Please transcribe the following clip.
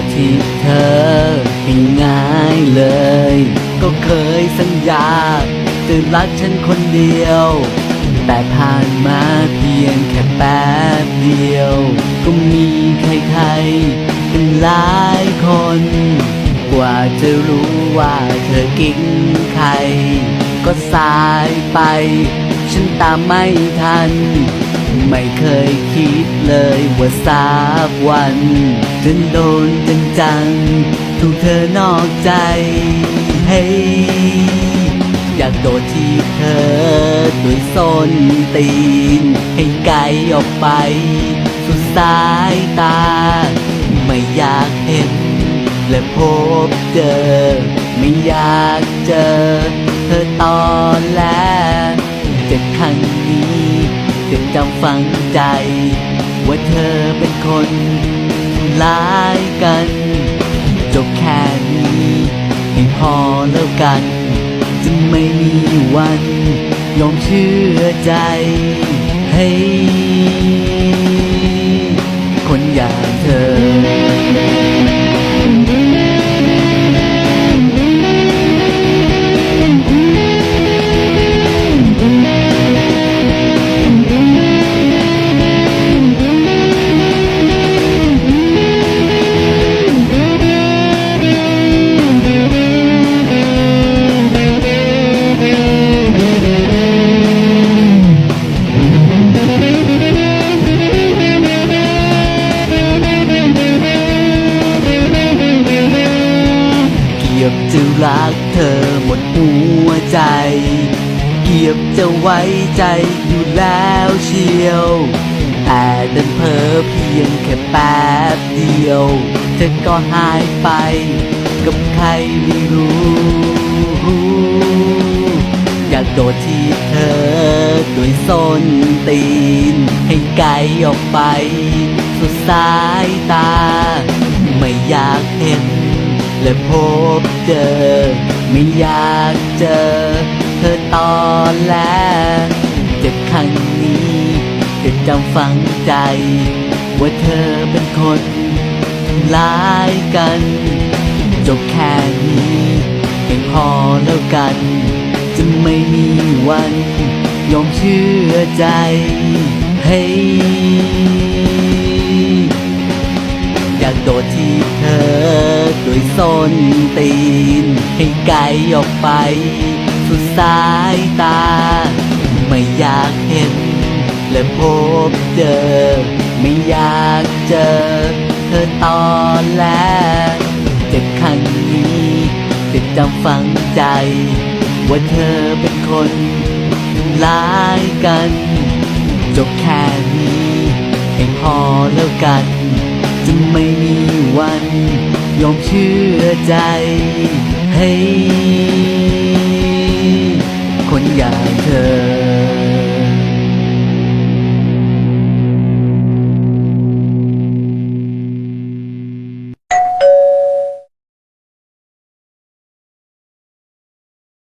ดที่เธอให้ง่ายเลย ก็เคยสัญญาจะรักฉันคนเดียว แต่ผ่านมาเพียงแค่แป๊บเดียว ก็มีใครๆ เป็นหลายคน กว่าจะรู้ว่าเธอกิ๊กใคร ก็สายไป ฉันตามไม่ทัน เลยว่าสักวันจะโดนจังจังถูกเธอนอกใจ เฮ้ยอยากโดดที่เธอด้วยส้นตีน ให้ไกลออกไปสุดสายตา ไม่อยากเห็น และพบเจอ ไม่อยากเจอ เธอตอนแรกเจ็บครั้งนี้เจ็บจำฝังใจ ว่าเธอเป็นคนทำร้ายกัน จบแค่นี้ให้พอแล้วกัน จะไม่มีวันยอมเชื่อใจให้คนอย่างเธอ ยบจะรักเธอหมดหัวใจ เกียบจะไว้ใจอยู่แล้วเชียว แต่เดินเพอเพียงแค่แป๊บเดียว เธอก็หายไป กับใครไม่รู้ อยากโดดที่เธอด้วยส้นตีน ให้ไกลออกไป สุดสายตา ไม่อยากเห็น และพบเจอ ไม่อยากเจอ เธอตอนแรกเจ็บครั้งนี้จ็บจำฝังใจ ว่าเธอเป็นคนร้ายกัน จบแค่นี้ให้พอแล้วกัน จะไม่มีวัน ยอมเชื่อใจให้อยากโดดที่เธอ วยส้นตีน ให้ไกลออกไป สุดสายตา ไม่อยากเห็น และพบเจอ ไม่อยากเจอ เธอตอนแรกเจ็บครั้งนี้จ็บจำฝังใจ ว่าเธอเป็นคนร้ายกัน จบแค่นี้ให้พอแล้วกัน จะไม่มีวัน ยอมเชื่อใจให้คนอย่างเธอ